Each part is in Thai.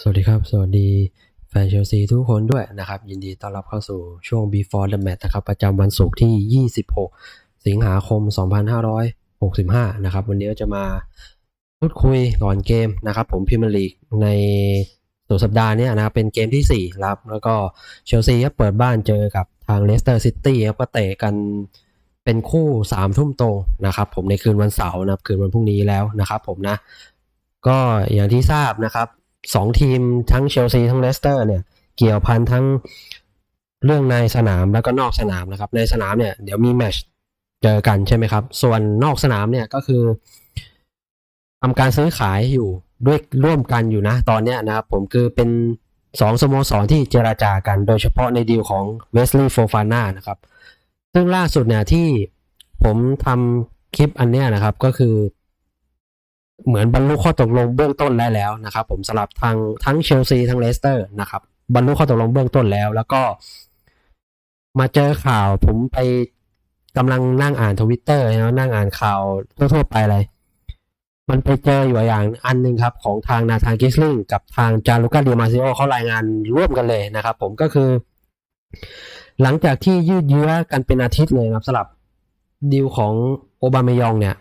สวัสดีครับ สวัสดีแฟนเชลซีทุกคนด้วยนะครับ ยินดีต้อนรับเข้าสู่ช่วง before the match นะครับ ประจำวันศุกร์ที่ 26 สิงหาคม 2565 นะครับ วันนี้จะมาพูดคุยก่อนเกมนะครับ ผมพิมยร์ลีกในสุดสัปดาห์นี้นะครับ เป็นเกมที่ 4 ครับ แล้วก็เชลซีครับเปิดบ้านเจอกับทางเลสเตอร์ซิตี้ครับก็เตะกันเป็นคู่ 3 ทุ่มตรงนะครับ ผมในคืนวันเสาร์นะครับคืนวันพรุ่งนี้แล้วนะครับ ผมนะ ก็อย่างที่ทราบนะครับ สองทีมทั้งเชลซีทั้งเลสเตอร์เนี่ยเกี่ยวพันทั้งเรื่องในสนามแล้วก็นอกสนามนะครับในสนามเนี่ยเดี๋ยวมีแมชเจอกันใช่ไหมครับ ส่วนนอกสนามเนี่ยก็คือทำการซื้อขายอยู่ด้วยร่วมกันอยู่นะ ตอนเนี้ยนะครับผมคือเป็นสองสโมสรที่เจราจากันโดยเฉพาะในดีลของเวสลีย์โฟฟาน่านะครับ ซึ่งล่าสุดเนี่ยที่ผมทำคลิปอันเนี้ยนะครับ ก็คือ เหมือนบรรลุข้อตกลงเบื้องต้นได้แล้วนะครับ ผมสำหรับทางทั้งเชลซีทั้งเลสเตอร์นะครับ บรรลุข้อตกลงเบื้องต้นแล้ว แล้วก็มาเจอข่าวผมไปกำลังนั่งอ่านทวิตเตอร์นะนั่งอ่านข่าวทั่วๆไปเลยมันไปเจออยู่อย่างอันหนึ่งครับ ของทางนาธานกิสลิงกับทางจารุก้าดิมาซิโอเขารายงานร่วมกันเลยนะครับ ผมก็คือ หลังจากที่ยืดเยื้อกันเป็นอาทิตย์เลยนะครับสำหรับดีลของโอบาเมยองเนี่ย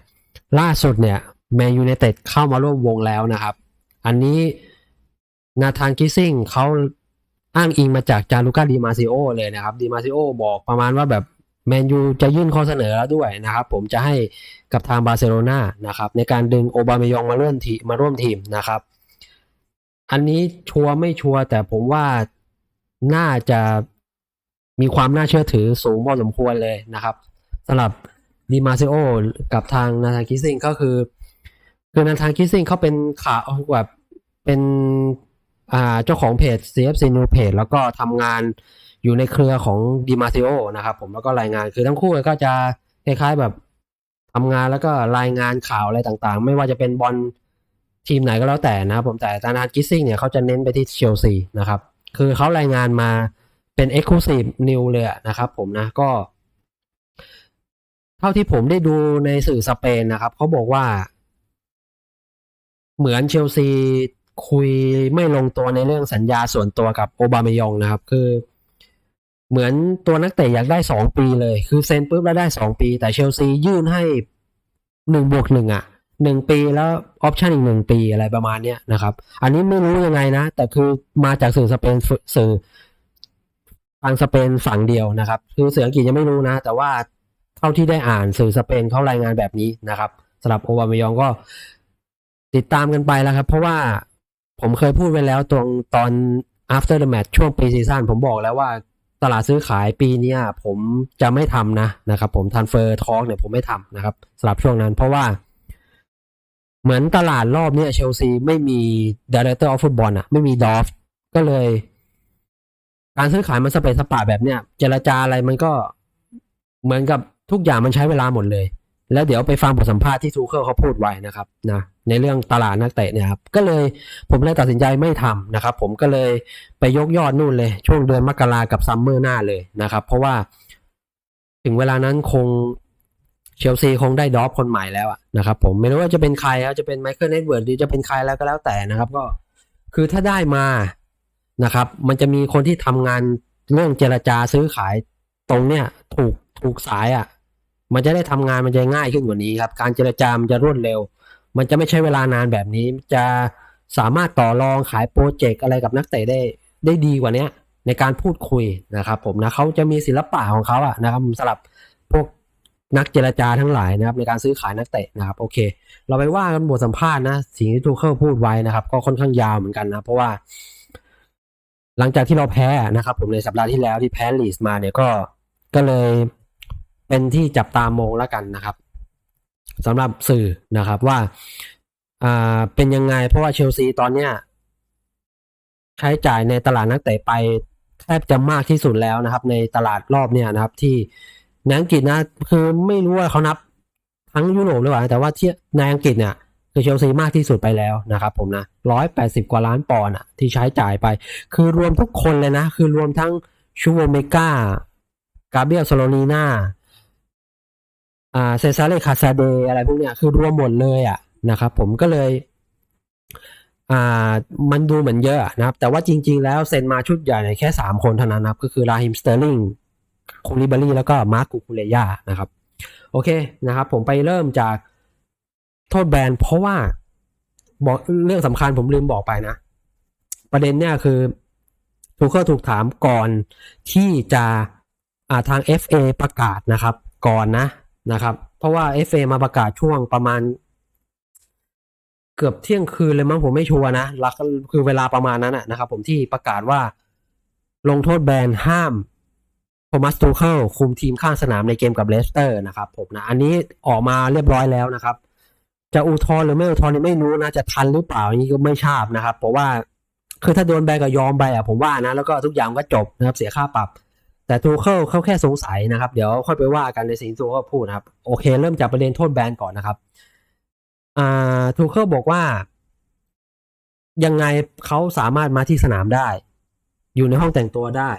ล่าสุดเนี่ย แมนยูไนเต็ดเข้ามาร่วมวงแล้วนะครับ อันนี้นาธานกิซิงเขาอ้างอิงมาจากจารุก้าดีมาซิโอเลยนะครับดีมาซิโอบอกประมาณว่าแบบแมนยูจะยื่นข้อเสนอแล้วด้วยนะครับ ผมจะให้กับทางบาร์เซโลนานะครับในการดึงโอบาเมยองมาร่วมทีมาร่วมทีมนะครับ อันนี้ชัวร์ไม่ชัวร์แต่ผมว่าน่าจะมีความน่าเชื่อถือสูงพอสมควรเลยนะครับสำหรับดีมาซิโอกับทางนาธานกิซิงก็คือ คือนาธานคิสซิงเขาเป็นข่าวแบบเป็นอ่าเจ้าของเพจ CFC New Page แล้วก็ทำงานอยู่ในเครือของดิมาซิโอนะครับผมแล้วก็รายงานคือทั้งคู่ก็จะคล้ายๆแบบทำงานแล้วก็รายงานข่าวอะไรต่างๆ ไม่ว่าจะเป็นบอลทีมไหนก็แล้วแต่นะครับผมแต่นาธานคิสซิงเนี่ยเขาจะเน้นไปที่เชลซีนะครับ คือเขารายงานมาเป็น Exclusive New เลยนะครับผมนะก็ เท่าที่ผมได้ดูในสื่อสเปนนะครับเขาบอกว่า เหมือนเชลซีคุยไม่ลงตัวในเรื่องสัญญาส่วนตัวกับโอบาเมยองนะครับ คือ เหมือนตัวนักเตะอยากได้สองปีเลย คือเซ็นปุ๊บแล้วได้สองปี แต่เชลซียื่นให้หนึ่งบวกหนึ่งอะหนึ่งปีแล้วออปชันอีกหนึ่งปีอะไรประมาณเนี้ยนะครับ อันนี้ไม่รู้ยังไงนะ แต่คือมาจากสื่อสเปนสื่อทางสเปนฝั่งเดียวนะครับ คือเสืออังกฤษยังไม่รู้นะ แต่ว่าเท่าที่ได้อ่านสื่อสเปนเขารายงานแบบนี้นะครับสำหรับโอบาเมยองก็ ติดตามกันไปแล้วครับ เพราะว่าผมเคยพูดไว้แล้วตรงตอน after the match ช่วงปีซีซั่นผมบอกแล้วว่าตลาดซื้อขายปีนี้ผมจะไม่ทำนะนะครับ ผมทันเฟอร์ทอกเนี่ยผมไม่ทำนะครับสำหรับช่วงนั้น เพราะว่า เหมือนตลาดรอบนี้เชลซีไม่มี director of football อะไม่มีดอฟก็เลย การซื้อขายมันสเปซสปาแบบเนี้ยเจรจาอะไรมันก็เหมือนกับทุกอย่างมันใช้เวลาหมดเลย แล้วเดี๋ยวไปฟังบทสัมภาษณ์ที่ทูเคิลเขาพูดไว้นะครับ นะ ในเรื่องตลาดนักเตะเนี่ยครับก็เลยผมเลยตัดสินใจไม่ทำนะครับ ผมก็เลยไปยกยอดนู่นเลย ช่วงเดือนมกรากับซัมเมอร์หน้าเลยนะครับ เพราะว่าถึงเวลานั้นคงเชลซีคงได้ดอฟคนใหม่แล้วอะนะครับผมไม่รู้ว่าจะเป็นใครครับจะเป็นไมเคิลเน็ตเวิร์ดหรือจะเป็นใครแล้วก็แล้วแต่นะครับ ก็คือถ้าได้มานะครับ มันจะมีคนที่ทำงานเรื่องเจรจาซื้อขายตรงเนี้ยถูกถูกสายอะมันจะได้ทำงานมันจะง่ายขึ้นกว่านี้ครับ การเจรจามันจะรวดเร็ว มันจะไม่ใช้เวลานานแบบนี้ จะสามารถต่อรองขายโปรเจกต์อะไรกับนักเตะได้ได้ดีกว่านี้ในการพูดคุยนะครับผมนะเขาจะมีศิลปะของเขาอะนะครับสำหรับพวกนักเจรจาทั้งหลายนะครับในการซื้อขายนักเตะนะครับโอเค เราไปว่ากันบทสัมภาษณ์นะสิ่งที่ทูเคิลพูดไว้นะครับ ก็ค่อนข้างยาวเหมือนกันนะ เพราะว่า หลังจากที่เราแพ้นะครับ ผมในสัปดาห์ที่แล้วที่แพ้ลีสมาเนี่ยก็ก็เลยเป็นที่จับตามองแล้วกันนะครับ สำหรับสื่อนะครับว่าอ่าเป็นยังไง เพราะว่าเชลซีตอนเนี้ยใช้จ่ายในตลาดนักเตะไปแทบจะมากที่สุดแล้วนะครับ ในตลาดรอบเนี้ยนะครับ ที่ในอังกฤษนะคือไม่รู้ว่าเขานับทั้งยุโรปหรือเปล่าแต่ว่าที่ในอังกฤษเนี่ยคือเชลซีมากที่สุดไปแล้วนะครับ ผมนะร้อยแปดสิบกว่าล้านปอนด์ที่ใช้จ่ายไป คือรวมทุกคนเลยนะ คือรวมทั้งชูโวเมกากาเบียลโซโลนีนา อ่าเซซาเลคาซาเดอะไรพวกเนี้ยคือรวมหมดเลยอะนะครับ ผมก็เลย อ่า มันดูเหมือนเยอะนะครับ แต่ว่าจริง ๆ แล้วเซ็นมาชุดใหญ่เนี่ยแค่สามคนเท่านั้นนะครับ ก็คือราฮิมสเตอร์ลิงคูลิบารีแล้วก็มาร์คกูคูเรยานะครับ โอเคนะครับ ผมไปเริ่มจากโทษแบนเพราะว่าบอกเรื่องสำคัญผมลืมบอกไปนะ ประเด็นเนี่ยคือทูเคิลถูกถามก่อนที่จะอ่าทาง FA ประกาศนะครับ ก่อนนะ นะครับ เพราะว่า FA มาประกาศช่วงประมาณ เกือบเที่ยงคืนเลยมั้งผมไม่ชัวร์นะแล้วก็คือเวลาประมาณนั้นนะครับ ผมที่ประกาศว่า ลงโทษแบนห้ามโทมัสตูเคิลคุมทีมข้างสนามในเกมกับเลสเตอร์นะครับผมนะ อันนี้ออกมาเรียบร้อยแล้วนะครับ จะอุทธรหรือไม่อุทธรนี่ไม่รู้นะจะทันหรือเปล่านนี้ก็ไม่ทราบนะครับ เพราะว่าคือถ้าโดนแบนก็ยอมไปอะผมว่านะ แล้วก็ทุกอย่างก็จบนะครับ เสียค่าปรับ แต่ทูเคิลเขาแค่สงสัยนะครับ เดี๋ยวค่อยไปว่ากันในสิ่งที่ทูเคิลพูดนะครับ โอเค เริ่มจากประเด็นโทษแบนก่อนนะครับอ่าทูเคิลบอกว่า ยังไงเขาสามารถมาที่สนามได้ อยู่ในห้องแต่งตัวได้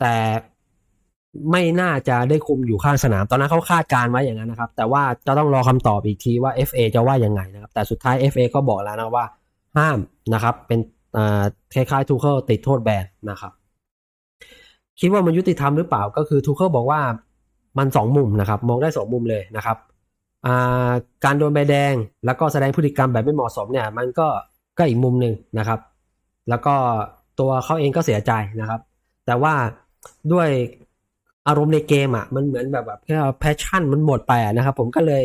แต่ไม่น่าจะได้คุมอยู่ข้างสนาม ตอนนั้นเขาคาดการณ์ไว้อย่างนั้นนะครับ แต่ว่าจะต้องรอคำตอบอีกทีว่า FA จะว่ายังไงนะครับ แต่สุดท้าย FA ก็บอกแล้วนะว่า ห้ามนะครับ เป็นคล้ายๆทูเคิลติดโทษแบนนะครับ คิดว่ามันยุติธรรมหรือเปล่าก็คือทูเคิลบอกว่ามันสองมุมนะครับ มองได้สองมุมเลยนะครับาการโดนใบแดงแล้วก็แสดงพฤติกรรมแบบไม่เหมาะสมเนี่ย มันก็ก็อีกมุมหนึ่งนะครับ แล้วก็ตัวเขาเองก็เสียใจนะครับ แต่ว่าด้วยอารมณ์ในเกมอะมันเหมือนแบบแบบแค่แพชชั่นมันหมดไปะนะครับ ผมก็เลย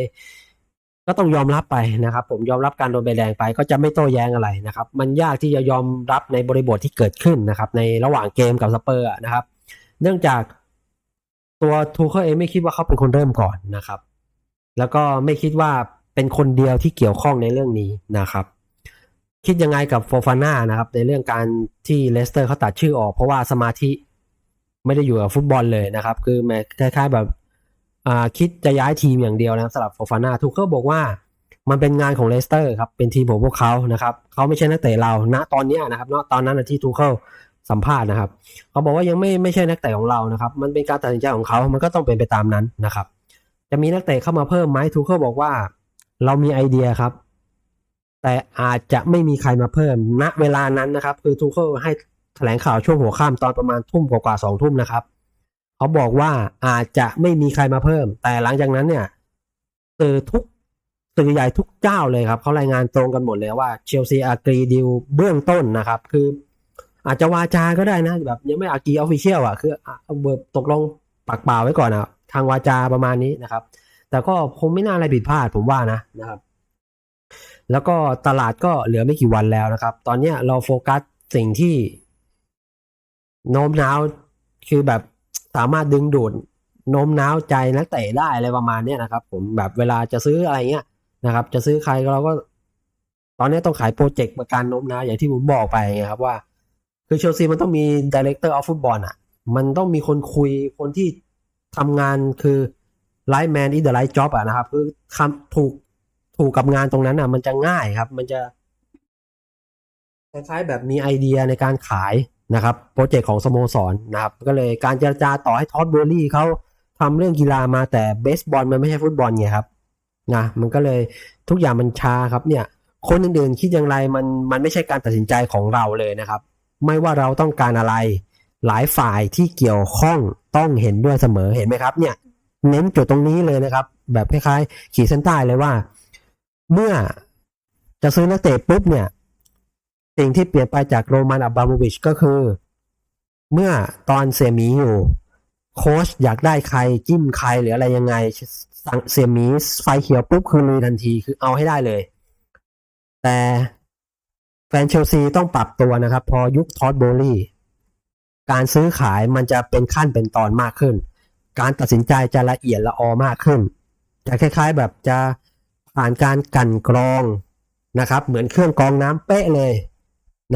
ก็ต้องยอมรับไปนะครับ ผมยอมรับการโดนใบแดงไปก็จะไม่โต้แย้งอะไรนะครับ มันยากที่จะยอมรับในบริบทที่เกิดขึ้นนะครับ ในระหว่างเกมกับสเปอร์นะครับ เนื่องจากตัวทูเคิลเองไม่คิดว่าเขาเป็นคนเริ่มก่อนนะครับ แล้วก็ไม่คิดว่าเป็นคนเดียวที่เกี่ยวข้องในเรื่องนี้นะครับ คิดยังไงกับโฟฟาน่านะครับ ในเรื่องการที่เลสเตอร์เขาตัดชื่อออก เพราะว่าสมาธิไม่ได้อยู่กับฟุตบอลเลยนะครับ คือแม้คล้ายๆแบบคิดจะย้ายทีมอย่างเดียวนะครับสำหรับโฟฟาน่าทูเคิลบอกว่ามันเป็นงานของเลสเตอร์ครับ เป็นทีมของพวกเขานะครับ เขาไม่ใช่นักเตะเราณตอนนี้นะครับเนาะตอนนั้นที่ทูเคิล สัมภาษณ์นะครับ เขาบอกว่ายังไม่ไม่ใช่นักเตะของเรานะครับ มันเป็นการตัดสินใจของเขามันก็ต้องเป็นไปตามนั้นนะครับ จะมีนักเตะเข้ามาเพิ่มไหมทูเคิลบอกว่า เรามีไอเดียครับ แต่อาจจะไม่มีใครมาเพิ่มณเวลานั้นนะครับ คือทูเคิลให้แถลงข่าวช่วงหัวค่ำตอนประมาณทุ่มกว่าๆสองทุ่มนะครับ เขาบอกว่าอาจจะไม่มีใครมาเพิ่ม แต่หลังจากนั้นเนี่ยสื่อทุกสื่อใหญ่ทุกเจ้าเลยครับเขารายงานตรงกันหมดเลยว่าเชลซีอากรีดีลเบื้องต้นนะครับ คือ อาจจะวาจาก็ได้นะ แบบยังไม่อากีออฟฟิเชียลอะ คืออะเบิกตกลงปากเปล่าไว้ก่อนอะ ทางวาจาประมาณนี้นะครับ แต่ก็คงไม่น่าอะไรผิดพลาดผมว่านะนะครับ แล้วก็ตลาดก็เหลือไม่กี่วันแล้วนะครับ ตอนเนี้ยเราโฟกัสสิ่งที่โน้มน้าวคือแบบสามารถดึงดูดโน้มน้าวใจนักเตะได้อะไรประมาณเนี้ยนะครับ ผมแบบเวลาจะซื้ออะไรเงี้ยนะครับ จะซื้อใครเราก็ ตอนนี้ต้องขายโปรเจกต์ประกันโน้มน้าวอย่างที่ผมบอกไปไงครับว่า คือเชลซีมันต้องมีดีเลกเตอร์ออฟฟุตบอลอะ มันต้องมีคนคุยคนที่ทำงานคือไลฟ์แมนอีเดอร์ไลฟ์จ็อบอะนะครับ คือคำถูกถูกกับงานตรงนั้นอะ มันจะง่ายครับ มันจะคล้ายๆแบบมีไอเดียในการขายนะครับโปรเจกต์ของสโมสรนะครับ ก็เลยการเจรจาต่อให้ทอดเบอร์รี่เขาทำเรื่องกีฬามาแต่เบสบอลมันไม่ใช่ฟุตบอลไงครับนะมันก็เลยทุกอย่างมันช้าครับเนี่ย คนอื่นๆคิดอย่างไรมันมันไม่ใช่การตัดสินใจของเราเลยนะครับ ไม่ว่าเราต้องการอะไร หลายฝ่ายที่เกี่ยวข้องต้องเห็นด้วยเสมอเห็นไหมครับ เนี่ย เน้นจุดตรงนี้เลยนะครับ แบบคล้ายๆ ขีดเส้นใต้เลยว่า เมื่อจะซื้อนักเตะปุ๊บเนี่ย สิ่งที่เปลี่ยนไปจากโรมันอับบราโมวิชก็คือ เมื่อตอนเสียมีอยู่โค้ชอยากได้ใครจิ้มใครหรืออะไรยังไงสั่งเสียมีไฟเขียวปุ๊บคือลุยทันทีคือเอาให้ได้เลย แต่ แฟนเชลซีต้องปรับตัวนะครับ พอยุคทอดโบลี่การซื้อขายมันจะเป็นขั้นเป็นตอนมากขึ้น การตัดสินใจจะละเอียดละออมากขึ้น จะคล้าย ๆแบบจะผ่านการกันกรองนะครับ เหมือนเครื่องกรองน้ำเป๊ะเลย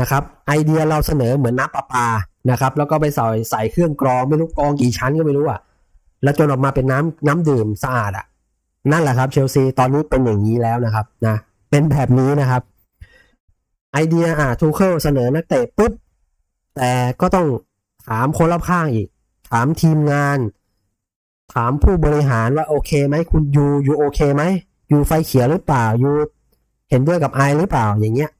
นะครับ ไอเดียเราเสนอเหมือนน้ำประปานะครับ แล้วก็ไปใส่ใส่เครื่องกรองไม่รู้กรองกี่ชั้นก็ไม่รู้อะแล้วจนออกมาเป็นน้ำน้ำดื่มสะอาดอะ นั่นแหละครับเชลซีตอนนี้เป็นอย่างนี้แล้วนะครับนะเป็นแบบนี้นะครับ ไอเดียอะทูเคิลเสนอนักเตะปุ๊บ แต่ก็ต้องถามคนรอบข้างอีก ถามทีมงาน ถามผู้บริหารว่าโอเคไหมคุณยูยูโอเคไหมยูไฟเขียวหรือเปล่ายูเห็นด้วยกับไอหรือเปล่าอย่างเงี้ย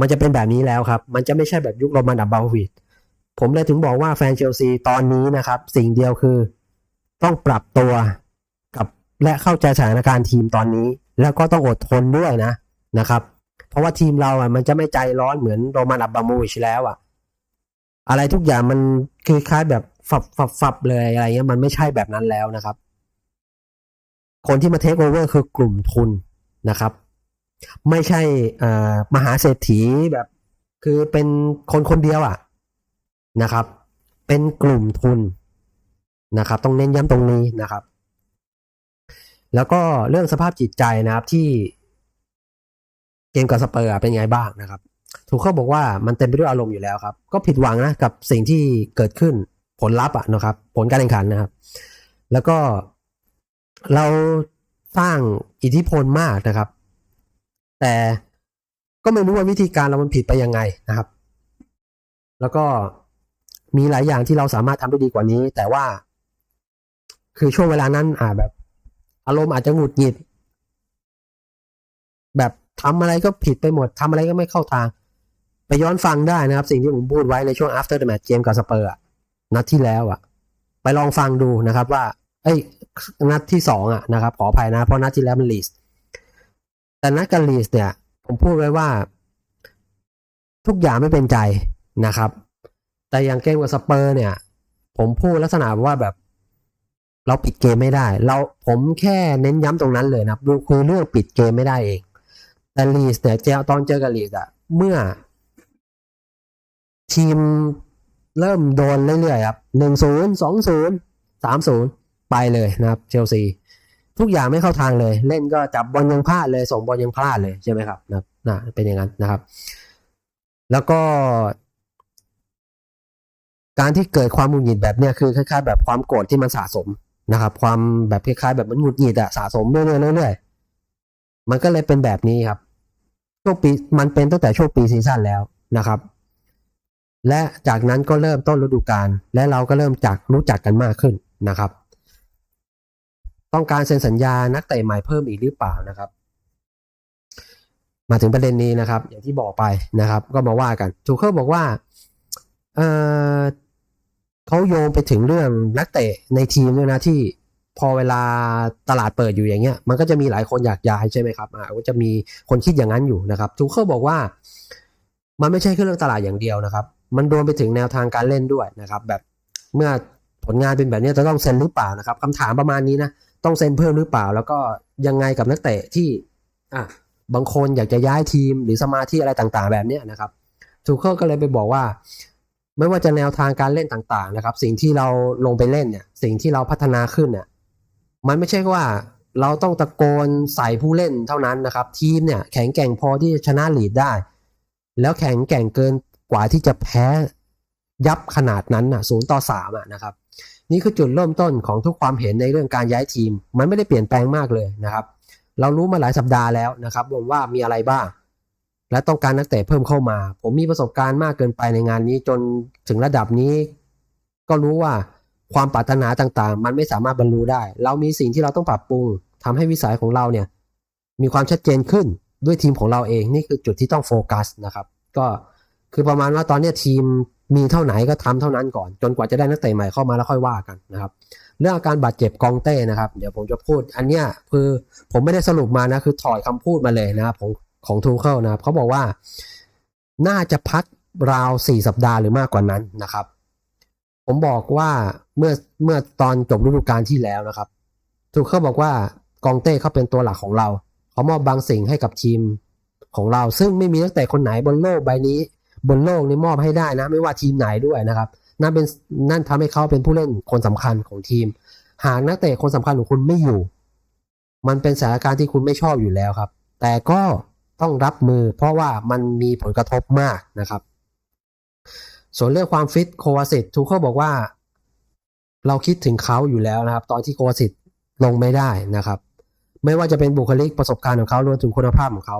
มันจะเป็นแบบนี้แล้วครับ มันจะไม่ใช่แบบยุคโรมันอับบราวิชผมเลยถึงบอกว่าแฟนเชลซีตอนนี้นะครับ สิ่งเดียวคือต้องปรับตัวกับและเข้าใจสถานการณ์ทีมตอนนี้ แล้วก็ต้องอดทนด้วยนะนะครับ เพราะว่าทีมเราอะมันจะไม่ใจร้อนเหมือนโรมันอับบาโมวิชแล้วอะ อะไรทุกอย่างมันคล้ายๆแบบฝับฝับฝับเลยอะไรเงี้ยมันไม่ใช่แบบนั้นแล้วนะครับ คนที่มาเทคโอเวอร์คือกลุ่มทุนนะครับ ไม่ใช่อ่ามหาเศรษฐีแบบ คือเป็นคนคนเดียวอะนะครับ เป็นกลุ่มทุนนะครับ ต้องเน้นย้ำตรงนี้นะครับ แล้วก็เรื่องสภาพจิตใจนะครับที่ เกมกับสเปอร์เป็นไงบ้างนะครับถูกเขาบอกว่ามันเต็มไปด้วยอารมณ์อยู่แล้วครับ ก็ผิดหวังนะกับสิ่งที่เกิดขึ้นผลลัพธ์อะนะครับ ผลการแข่งขันนะครับ แล้วก็เราสร้างอิทธิพลมากนะครับ แต่ก็ไม่รู้ว่าวิธีการเรามันผิดไปยังไงนะครับ แล้วก็มีหลายอย่างที่เราสามารถทำได้ดีกว่านี้ แต่ว่า คือช่วงเวลานั้นอ่าแบบ อารมณ์อาจจะหงุดหงิด ทำอะไรก็ผิดไปหมดทำอะไรก็ไม่เข้าทาง ไปย้อนฟังได้นะครับ สิ่งที่ผมพูดไว้ในช่วง after the match เกมกับสเปอร์นัดที่แล้วอะไปลองฟังดูนะครับว่าเอ้นัดที่สองอะนะครับขออภัยนะ เพราะนัดที่แล้วมันลีสแต่นัดกับลีสเนี่ย ผมพูดไว้ว่า ทุกอย่างไม่เป็นใจนะครับ แต่อย่างเกมกับสเปอร์เนี่ย ผมพูดลักษณะว่าแบบเราปิดเกมไม่ได้ เราผมแค่เน้นย้ำตรงนั้นเลยนะครับคือเรื่องปิดเกมไม่ได้เอง แต่ลีสเนี่ยเจอตอนเจอกับลีสอะเมื่อ ทีมเริ่มโดนเรื่อยๆครับหนึ่งศูนย์สองศูนย์สามศูนย์ไปเลยนะครับ เชลซี ทุกอย่างไม่เข้าทางเลย เล่นก็จับบอลยังพลาดเลย ส่งบอลยังพลาดเลยใช่ไหมครับนะนะเป็นอย่างนั้นนะครับ แล้วก็ การที่เกิดความหงุดหงิดแบบเนี้ยคือคล้ายๆแบบความโกรธที่มันสะสมนะครับ ความแบบคล้ายๆแบบมันหงุดหงิดอะสะสมเรื่อยๆเรื่อยๆ มันก็เลยเป็นแบบนี้ครับช่วงปีมันเป็นตั้งแต่ช่วงปีซีซั่นแล้วนะครับ และจากนั้นก็เริ่มต้นฤดูกาลและเราก็เริ่มจากรู้จักกันมากขึ้นนะครับ ต้องการเซ็นสัญญานักเตะใหม่เพิ่มอีกหรือเปล่านะครับ มาถึงประเด็นนี้นะครับ อย่างที่บอกไปนะครับ ก็มาว่ากันทูเคิลบอกว่าเออเขาโยงไปถึงเรื่องนักเตะในทีมด้วยนะที่ พอเวลาตลาดเปิดอยู่อย่างเงี้ย มันก็จะมีหลายคนอยากย้ายใช่ไหมครับอ่าก็จะมีคนคิดอย่างนั้นอยู่นะครับทูเคิลบอกว่า มันไม่ใช่แค่เรื่องตลาดอย่างเดียวนะครับ มันรวมไปถึงแนวทางการเล่นด้วยนะครับ แบบเมื่อผลงานเป็นแบบนี้จะต้องเซ็นหรือเปล่านะครับคำถามประมาณนี้นะต้องเซ็นเพิ่มหรือเปล่า แล้วก็ยังไงกับนักเตะที่อะบางคนอยากจะย้ายทีมหรือสมาธิอะไรต่างๆ แบบนี้นะครับทูเคิลก็เลยไปบอกว่า ไม่ว่าจะแนวทางการเล่นต่างๆนะครับ สิ่งที่เราลงไปเล่นเนี่ย สิ่งที่เราพัฒนาขึ้นเนี่ย มันไม่ใช่ว่าเราต้องตะโกนใส่ผู้เล่นเท่านั้นนะครับ ทีมเนี่ยแข็งแกร่งพอที่จะชนะลีดได้ แล้วแข็งแกร่งเกินกว่าที่จะแพ้ยับขนาดนั้นน่ะศูนย์ต่อสามอะนะครับ นี่คือจุดเริ่มต้นของทุกความเห็นในเรื่องการย้ายทีม มันไม่ได้เปลี่ยนแปลงมากเลยนะครับ เรารู้มาหลายสัปดาห์แล้วนะครับว่ามีอะไรบ้าง และต้องการนักเตะเพิ่มเข้ามา ผมมีประสบการณ์มากเกินไปในงานนี้จนถึงระดับนี้ ก็รู้ว่า ความปรารถนาต่างๆ มันไม่สามารถบรรลุได้ เรามีสิ่งที่เราต้องปรับปรุงทำให้วิสัยของเราเนี่ย มีความชัดเจนขึ้นด้วยทีมของเราเองนี่คือจุดที่ต้องโฟกัสนะครับ ก็คือประมาณว่าตอนนี้ทีมมีเท่าไหนก็ทำเท่านั้นก่อน จนกว่าจะได้นักเตะใหม่เข้ามาแล้วค่อยว่ากันนะครับ เรื่องอาการบาดเจ็บกองเต้นะครับ เดี๋ยวผมจะพูด อันเนี้ยคือผมไม่ได้สรุปมานะคือถอดคำพูดมาเลยนะครับของของทูเคิลนะครับเขาบอกว่า น่าจะพักราวสี่สัปดาห์หรือมากกว่านั้นนะครับ ผมบอกว่าเมื่อเมื่อตอนจบฤดูกาลที่แล้วนะครับทูเคิลบอกว่ากองเต้เขาเป็นตัวหลักของเรา เขามอบบางสิ่งให้กับทีมของเรา ซึ่งไม่มีนักเตะคนไหนบนโลกใบนี้ บนโลกนี้มอบให้ได้นะ ไม่ว่าทีมไหนด้วยนะครับ นั่นเป็นนั่นทำให้เขาเป็นผู้เล่นคนสำคัญของทีม หากนักเตะคนสำคัญของคุณไม่อยู่ มันเป็นสถานการณ์ที่คุณไม่ชอบอยู่แล้วครับ แต่ก็ต้องรับมือเพราะว่ามันมีผลกระทบมากนะครับ ส่วนเรื่องความฟิตโควาสิตทูเขาบอกว่า เราคิดถึงเขาอยู่แล้วนะครับ ตอนที่โควาสิตลงไม่ได้นะครับ ไม่ว่าจะเป็นบุคลิกประสบการณ์ของเขารวมถึงคุณภาพของเขา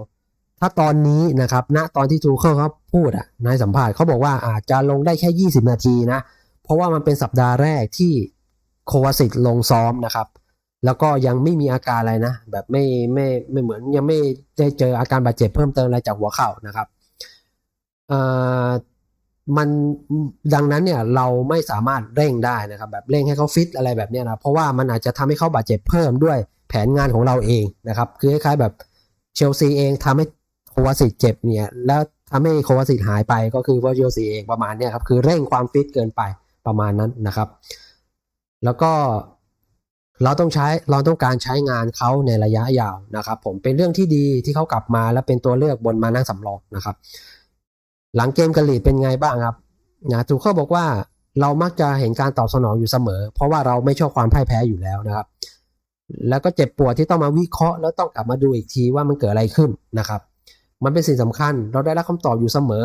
ถ้าตอนนี้นะครับ ณตอนที่ทูเคิลเขาพูดอะในสัมภาษณ์เขาบอกว่าอาจจะลงได้แค่ 20 นาทีนะ เพราะว่ามันเป็นสัปดาห์แรกที่โควาสิตลงซ้อมนะครับ แล้วก็ยังไม่มีอาการอะไรนะ แบบไม่ไม่ไม่เหมือนยังไม่ได้เจออาการบาดเจ็บเพิ่มเติมอะไรจากหัวเข่านะครับอ่อ มันดังนั้นเนี่ยเราไม่สามารถเร่งได้นะครับแบบเร่งให้เขาฟิตอะไรแบบนี้นะเพราะว่ามันอาจจะทำให้เขาบาดเจ็บเพิ่มด้วยแผนงานของเราเองนะครับคือคล้ายๆแบบเชลซีเองทำให้โควาสิตเจ็บเนี่ยแล้วทำให้โควาสิตหายไปก็คือว่าเชลซีเองประมาณนี้ครับคือเร่งความฟิตเกินไปประมาณนั้นนะครับ แล้วก็เราต้องใช้เราต้องการใช้งานเขาในระยะยาวนะครับ ผมเป็นเรื่องที่ดีที่เขากลับมาและเป็นตัวเลือกบนมานั่งสำรองนะครับ หลังเกมกะลีดเป็นไงบ้างครับนะทูกเคิลบอกว่าเรามักจะเห็นการตอบสนองอยู่เสมอ เพราะว่าเราไม่ชอบความพ่ายแพ้อยู่แล้วนะครับ แล้วก็เจ็บปวดที่ต้องมาวิเคราะห์ แล้วต้องกลับมาดูอีกทีว่ามันเกิดอะไรขึ้นนะครับ มันเป็นสิ่งสำคัญ เราได้รับคำตอบอยู่เสมอ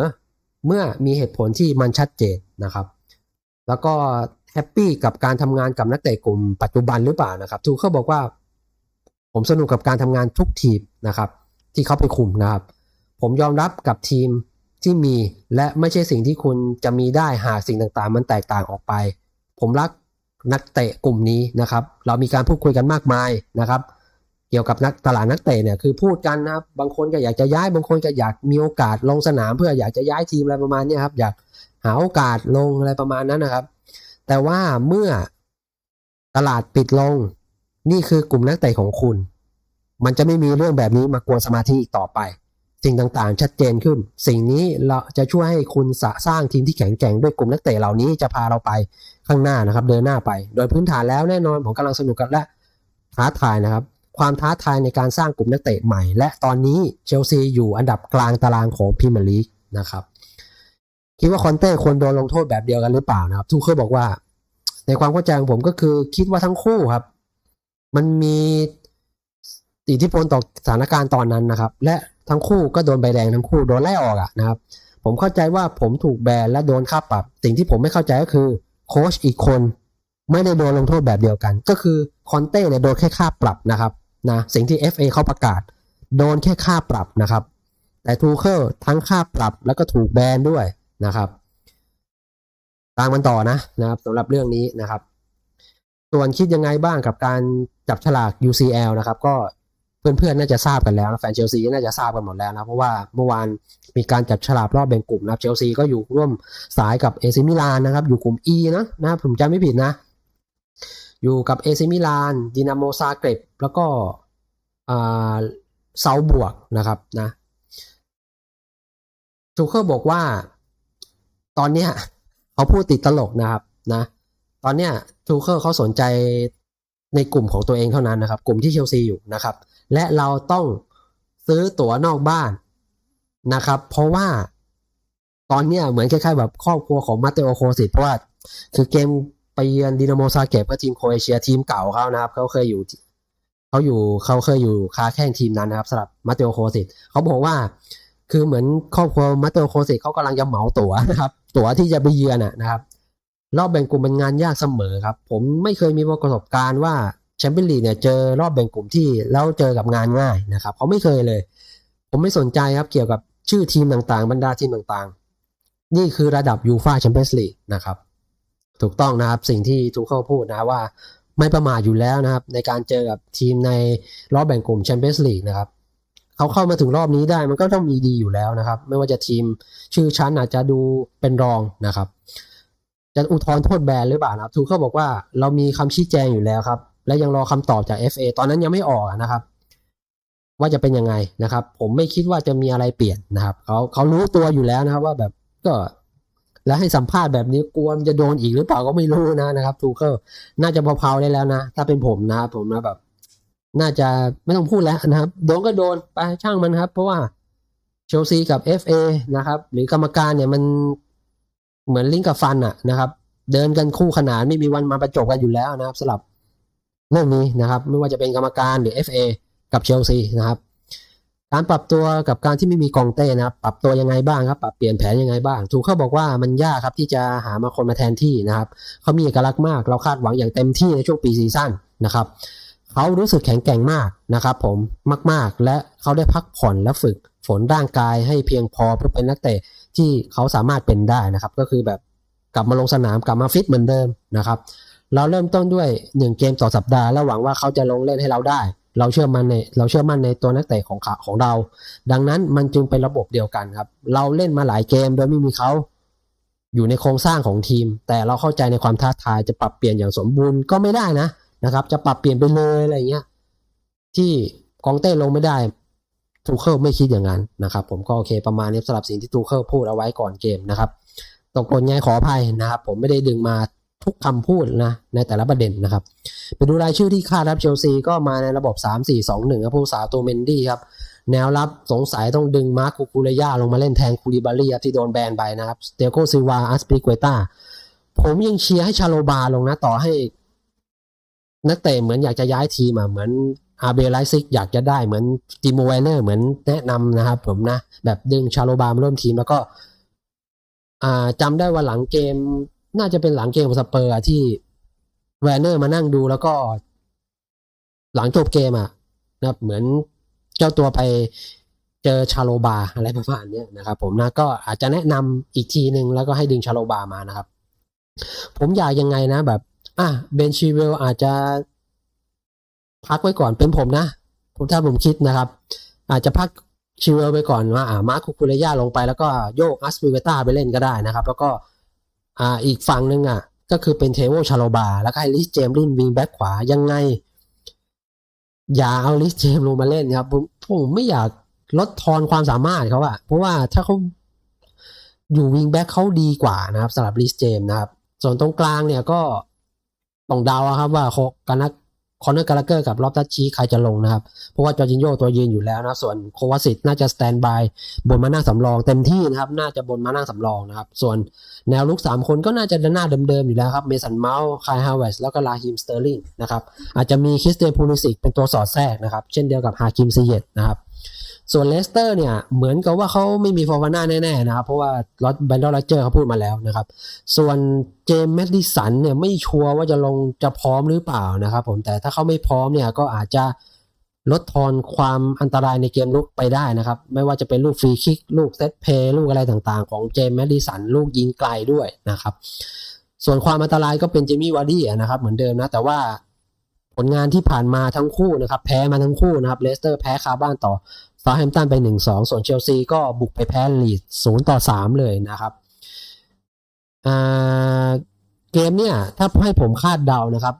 เมื่อมีเหตุผลที่มันชัดเจนนะครับ แล้วก็แฮปปี้กับการทำงานกับนักเตะกลุ่มปัจจุบันหรือเปล่านะครับทูเคิลบอกว่า ผมสนุกกับการทำงานทุกทีมนะครับ ที่เขาไปคุมนะครับ ผมยอมรับกับทีม ที่มีและไม่ใช่สิ่งที่คุณจะมีได้หากสิ่งต่างๆ มันแตกต่างออกไป ผมรักนักเตะกลุ่มนี้นะครับ เรามีการพูดคุยกันมากมายนะครับ เกี่ยวกับนักตลาดนักเตะเนี่ยคือพูดกันนะครับบางคนก็อยากจะย้ายบางคนก็อยากมีโอกาสลงสนาม เพื่ออยากจะย้ายทีมอะไรประมาณนี้ครับอยากหาโอกาสลงอะไรประมาณนั้นนะครับ แต่ว่าเมื่อตลาดปิดลงนี่คือกลุ่มนักเตะของคุณ มันจะไม่มีเรื่องแบบนี้มากวนสมาธิอีกต่อไป สิ่งต่างๆ ชัดเจนขึ้น สิ่งนี้เราจะช่วยให้คุณสสร้างทีมที่แข็งแกร่งด้วยกลุ่มนักเตะเหล่านี้จะพาเราไปข้างหน้านะครับ เดินหน้าไป โดยพื้นฐานแล้วแน่นอนผมกำลังสนุกกับและท้าทายนะครับ ความท้าทายในการสร้างกลุ่มนักเตะใหม่ และตอนนี้เชลซีอยู่อันดับกลางตารางของพรีเมียร์ลีกนะครับคิดว่าคอนเต้ควรโดนลงโทษแบบเดียวกันหรือเปล่านะครับทูเคิลบอกว่า ในความเข้าใจของผมก็คือคิดว่าทั้งคู่ครับ มันมีอิทธิพลต่อสถานการณ์ตอนนั้นนะครับ และ ทั้งคู่ก็โดนใบแดงทั้งคู่โดนไล่ออกอะนะครับ ผมเข้าใจว่าผมถูกแบนและโดนค่าปรับ สิ่งที่ผมไม่เข้าใจก็คือโค้ชอีกคนไม่ได้โดนลงโทษแบบเดียวกัน ก็คือคอนเต้เนี่ยโดนแค่ค่าปรับนะครับนะสิ่งที่ FA เขาประกาศ โดนแค่ค่าปรับนะครับ แต่ทูเคิลทั้งค่าปรับแล้วก็ถูกแบนด้วยนะครับตามมันต่อนะนะครับสำหรับเรื่องนี้นะครับ ส่วนคิดยังไงบ้างกับการจับฉลาก UCL นะครับ ก็ เพื่อนๆน่าจะทราบกันแล้วนะแฟนเชลซีน่าจะทราบกันหมดแล้วนะเพราะว่าเมื่อวานมีการจับฉลากรอบแบ่งกลุ่มนะเชลซีก็อยู่ร่วมสายกับเอซิมิลานนะครับ อยู่กลุ่ม E นะนะผมจำไม่ผิดนะ อยู่กับเอซิมิลานดินาโมซาเกร็บแล้วก็อ่าเซาบวกนะครับนะทูเคิลบอกว่าตอนเนี้ยเขาพูดติดตลกนะครับนะตอนเนี้ยทูเคิลเขาสนใจในกลุ่มของตัวเองเท่านั้นนะครับ กลุ่มที่เชลซีอยู่นะครับ และเราต้องซื้อตั๋วนอกบ้านนะครับ เพราะว่าตอนเนี้ยเหมือนคล้ายๆแบบครอบครัวของมาเตโอโคสิตเพราะว่าคือเกมไปเยือนดินาโมซาเกตก็ทีมโคเอเชียทีมเก่าเขานะครับ เขาเคยอยู่เขาอยู่เขาเคยอยู่ค้าแข่งทีมนั้นนะครับสำหรับมาเตโอโคสิตเขาบอกว่า คือเหมือนครอบครัวมาเตโอโคสิตเขากำลังจะเหมาตั๋วนะครับ ตั๋วที่จะไปเยือนนะครับรอบแบ่งกลุ่มเป็นงานยากเสมอครับ ผมไม่เคยมีประสบการณ์ว่า แชมเปี้ยนลีกเนี่ยเจอรอบแบ่งกลุ่มที่แล้วเจอกับงานง่ายนะครับเขาไม่เคยเลย ผมไม่สนใจครับเกี่ยวกับชื่อทีมต่างๆ บรรดาทีมต่างๆ นี่คือระดับยูฟาแชมเปี้ยนส์ลีกนะครับ ถูกต้องนะครับสิ่งที่ทูเคิลพูดนะว่าไม่ประมาทอยู่แล้วนะครับ ในการเจอกับทีมในรอบแบ่งกลุ่มแชมเปี้ยนส์ลีกนะครับเขาเข้ามาถึงรอบนี้ได้มันก็ต้องมีดีอยู่แล้วนะครับ ไม่ว่าจะทีมชื่อชั้นอาจจะดูเป็นรองนะครับ จะอุทธรณ์โทษแบนหรือเปล่านะครับทูเคิลบอกว่าเรามีคำชี้แจงอยู่แล้วครับ และยังรอคำตอบจาก FA ตอนนั้นยังไม่ออกนะครับ ว่าจะเป็นยังไงนะครับ ผมไม่คิดว่าจะมีอะไรเปลี่ยนนะครับเขาเขารู้ตัวอยู่แล้วนะครับ ว่าแบบก็ แล้วให้สัมภาษณ์แบบนี้กลัวมันจะโดนอีกหรือเปล่าก็ไม่รู้นะนะครับทูเคิลน่าจะเผาๆได้แล้วนะ ถ้าเป็นผมนะครับผมนะแบบ น่าจะไม่ต้องพูดแล้วนะครับ โดนก็โดนไปช่างมันครับ เพราะว่าเชลซีกับ FA นะครับ หรือกรรมการเนี่ยมันเหมือนลิ้นกับฟันอะนะครับ เดินกันคู่ขนานไม่มีวันมาประจบกันอยู่แล้วนะครับสำหรับ เรื่องนี้นะครับ ไม่ว่าจะเป็นกรรมการหรือ FA กับเชลซีนะครับการปรับตัวกับการที่ไม่มีกองเต้นะครับ ปรับตัวยังไงบ้างครับ ปรับเปลี่ยนแผนยังไงบ้าง ถูกเขาบอกว่ามันยากครับที่จะหามาคนมาแทนที่นะครับเขามีเอกลักษณ์มาก เราคาดหวังอย่างเต็มที่ในช่วงปีซีซั่นนะครับเขารู้สึกแข็งแกร่งมากนะครับ ผมมาก ๆ และเขาได้พักผ่อนและฝึกฝนร่างกายให้เพียงพอเพื่อเป็นนักเตะที่เขาสามารถเป็นได้นะครับ ก็คือแบบกลับมาลงสนามกลับมาฟิตเหมือนเดิมนะครับ เราเริ่มต้นด้วย1เกมต่อสัปดาห์แล้วหวังว่าเขาจะลงเล่นให้เราได้ เราเชื่อมั่นในเราเชื่อมั่นในตัวนักเตะของขาของเรา ดังนั้นมันจึงเป็นระบบเดียวกันครับ เราเล่นมาหลายเกมโดยไม่มีเขาอยู่ในโครงสร้างของทีม แต่เราเข้าใจในความท้าทายจะปรับเปลี่ยนอย่างสมบูรณ์ก็ไม่ได้นะนะครับ จะปรับเปลี่ยนไปเลยอะไรเงี้ยที่กองเต้ลงไม่ได้ทูเคิลไม่คิดอย่างนั้นนะครับ ผมก็โอเคประมาณนี้สำหรับสิ่งที่ทูเคิลพูดเอาไว้ก่อนเกมนะครับตกหล่นไงขออภัยนะครับ ผมไม่ได้ดึงมา ทุกคำพูดนะในแต่ละประเด็นนะครับ ไปดูรายชื่อที่คาดรับเชลซีก็มาในระบบ 3-4-2-1ครับผู้สาวตัวเมนดี้ครับ แนวรับสงสัยต้องดึงมาร์คคูคูเรย่าลงมาเล่นแทนคูริบารีครับที่โดนแบนไปนะครับเตโกซิวาอัสปิเกตาผมยังเชียร์ให้ชาโลบาลงนะต่อให้ นักเตะเหมือนอยากจะย้ายทีมอะเหมือนอาเบลไลซิกอยากจะได้เหมือนติโมไวเนอร์เหมือนแนะนำนะครับผมนะ แบบดึงชาโลบามาร่วมทีมแล้วก็อ่าจำได้ว่าหลังเกม น่าจะเป็นหลังเกมของสเปอร์ที่แวนเนอร์มานั่งดูแล้วก็ หลังจบเกมอะนะครับเหมือนเจ้าตัวไปเจอชาโลบาอะไรประมาณนี้นะครับ ผมนะก็อาจจะแนะนำอีกทีหนึ่งแล้วก็ให้ดึงชาโลบามานะครับ ผมอยากยังไงนะแบบ อะเบนชีเวลอาจจะพักไว้ก่อนเป็นผมนะ ผมถ้าผมคิดนะครับ อาจจะพักชิเวลไปก่อนว่าอ่ามาร์คคูคูเรย่าลงไปแล้วก็โยกอัสปิเวต้าไปเล่นก็ได้นะครับ แล้วก็ อ่าอีกฝั่งหนึ่งอะ ก็คือเป็นเทโวชาโลบา แล้วก็ให้ลิสเจมรุ่นวิงแบ็คขวายังไง อย่าเอาลิสเจมลงมาเล่นครับผมผมไม่อยากลดทอนความสามารถเขาอะเพราะว่าถ้าเขาอยู่วิงแบ็คเขาดีกว่านะครับสำหรับลิสเจมนะครับ ส่วนตรงกลางเนี่ยก็ต้องเดาครับว่าโคกันนัก คอนเนอร์กาลเกอร์กับลอบตัชชีใครจะลงนะครับ เพราะว่าจอร์จินโยตัวยืนอยู่แล้วนะ ส่วนโควาสิตน่าจะสแตนบายบนมานั่งสำรองเต็มที่นะครับ น่าจะบนมานั่งสำรองนะครับ ส่วนแนวลุก 3 คนก็น่าจะหน้าเดิมๆอยู่แล้วครับ เมสันเมาส์คายฮาวเวสแล้วก็ลาฮิมสเตอร์ลิงนะครับ อาจจะมีคริสเตียนพูลิสิกเป็นตัวสอดแทรกนะครับ เช่นเดียวกับฮาคิมซีเยตนะครับ ส่วนเลสเตอร์เนี่ยเหมือนกับว่าเขาไม่มีฟอร์ฟาน่าแน่ๆนะครับ เพราะว่าลอตแบนดอลเจอร์เขาพูดมาแล้วนะครับ ส่วนเจมส์แมดดิสันเนี่ยไม่ชัวร์ว่าจะลงจะพร้อมหรือเปล่านะครับผมแต่ถ้าเขาไม่พร้อมเนี่ยก็อาจจะลดทอนความอันตรายในเกมลุกไปได้นะครับ ไม่ว่าจะเป็นลูกฟรีคิก ลูกเซตเพย์ลูกอะไรต่างๆ ของเจมส์แมดดิสันลูกยิงไกลด้วยนะครับ ส่วนความอันตรายก็เป็นเจมี่วาร์ดี้นะครับเหมือนเดิมนะแต่ว่าผลงานที่ผ่านมาทั้งคู่นะครับ แพ้มาทั้งคู่นะครับเลสเตอร์แพ้คาบ้านต่อ ซาแฮมตันไป 1-2 ส่วนเชลซีก็บุกไปแพ้ลีด0ต่อ 3 เลยนะครับเกมเนี่ย ถ้าให้ผมคาดเดานะครับ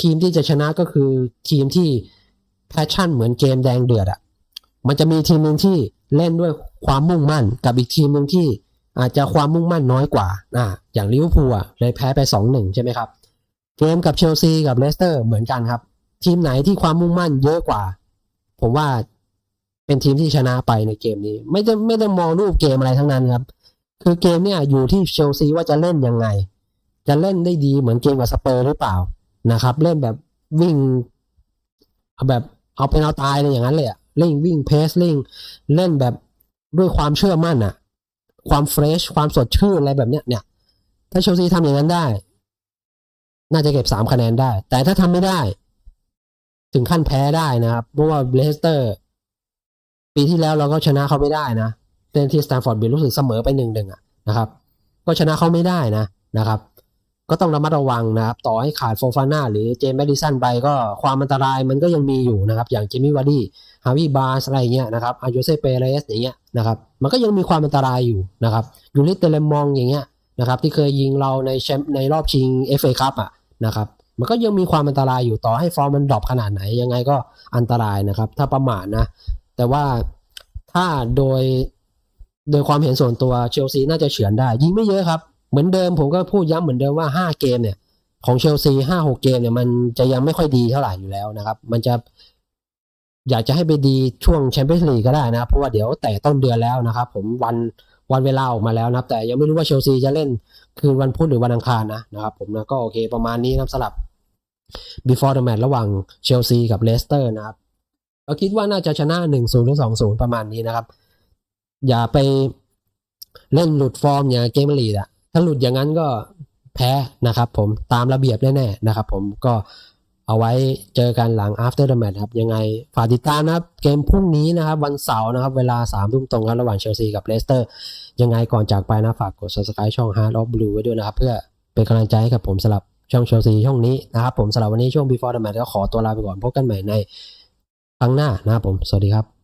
ทีมที่จะชนะก็คือทีมที่แพชชั่นเหมือนเกมแดงเดือดอะ่ะมันจะมีทีมหนึ่งที่เล่นด้วยความมุ่งมั่น กับอีกทีมหนึ่งที่อาจจะความมุ่งมั่นน้อยกว่าอ่าอย่างลิเวอร์พูลอะเลยแพ้ไป 2-1 ใช่ไหมครับ เกมกับเชลซีกับเลสเตอร์เหมือนกันครับ ทีมไหนที่ความมุ่งมั่นเยอะกว่า ผมว่า เป็นทีมที่ชนะไปในเกมนี้ ไม่ได้ไม่ได้มองรูปเกมอะไรทั้งนั้นครับ คือเกมเนี่ยอยู่ที่เชลซีว่าจะเล่นยังไง จะเล่นได้ดีเหมือนเกมกับสเปอร์หรือเปล่านะครับ เล่นแบบวิ่งเอาแบบเอาเป็นเอาตายเลยอย่างนั้นเลยอะเล่นวิ่งเพสเล่นเล่นแบบด้วยความเชื่อมั่นอะความเฟรชความสดชื่นอะไรแบบเนี้ยเนี่ย ถ้าเชลซีทำอย่างนั้นได้ น่าจะเก็บสามคะแนนได้ แต่ถ้าทำไม่ได้ ถึงขั้นแพ้ได้นะครับ เพราะว่าเลสเตอร์ ปีที่แล้วเราก็ชนะเขาไม่ได้นะเล่นที่สแตนฟอร์ดบิลรู้สึกเสมอไปหนึ่งหนึ่งอะนะครับ ก็ชนะเขาไม่ได้นะนะครับ ก็ต้องระมัดระวังนะครับ ต่อให้ขาดโฟฟาน่าหรือเจมส์แมดิสันไปก็ความอันตรายมันก็ยังมีอยู่นะครับ อย่างเจมี่วาร์ดี้ฮาวิบาสอะไรเงี้ยนะครับอาโยเซเปเรสอย่างเงี้ยนะครับ มันก็ยังมีความอันตรายอยู่นะครับยูริเตเลมองอย่างเงี้ยนะครับที่เคยยิงเราในแชมป์ในรอบชิงเอฟเอคัพอะนะครับมันก็ยังมีความอันตรายอยู่ต่อให้ฟอร์มมันดรอปขนาดไหนยังไงก็อันตรายนะครับ ถ้าประมาทนะ แต่ว่าถ้าโดยโดยความเห็นส่วนตัวเชลซีน่าจะเฉือนได้ ยิงไม่เยอะครับ เหมือนเดิมผมก็พูดย้ำเหมือนเดิมว่า 5 เกมเนี่ย ของเชลซีห้าหกเกมเนี่ยมันจะยังไม่ค่อยดีเท่าไหร่อยู่แล้วนะครับ มันจะอยากจะให้ไปดีช่วงแชมเปี้ยนส์ลีกก็ได้นะครับเพราะว่าเดี๋ยวแต่ต้นเดือนแล้วนะครับ ผมวันวันเวลาออกมาแล้วนะแต่ยังไม่รู้ว่าเชลซีจะเล่นคืนวันพุธหรือวันอังคารนะนะครับ ผมนะก็โอเคประมาณนี้นะครับสำหรับ before the match ระหว่างเชลซีกับเลสเตอร์นะครับ เราคิดว่าน่าจะชนะ1-0หรือ2-0ประมาณนี้นะครับ อย่าไปเล่นหลุดฟอร์มอย่างเกมลีดอะถ้าหลุดอย่างนั้นก็แพ้นะครับผมตามระเบียบแน่ๆนะครับผมก็เอาไว้เจอกันหลัง after the match ครับ ยังไงฝากติดตามนะครับ เกมพรุ่งนี้นะครับ วันเสาร์นะครับ เวลา3ามทุ่มตรงครับระหว่างเชลซีกับเลสเตอร์ ยังไงก่อนจากไปนะฝากกด subscribe ช่อง Hard of Blue ไว้ด้วยนะครับ เพื่อเป็นกำลังใจให้กับผมสำหรับช่องเชลซีช่องนี้นะครับ ผมสำหรับวันนี้ช่วง before the match ก็ขอตัวลาไปก่อนพบกันใหม่ใน ครั้งหน้านะครับผม สวัสดีครับ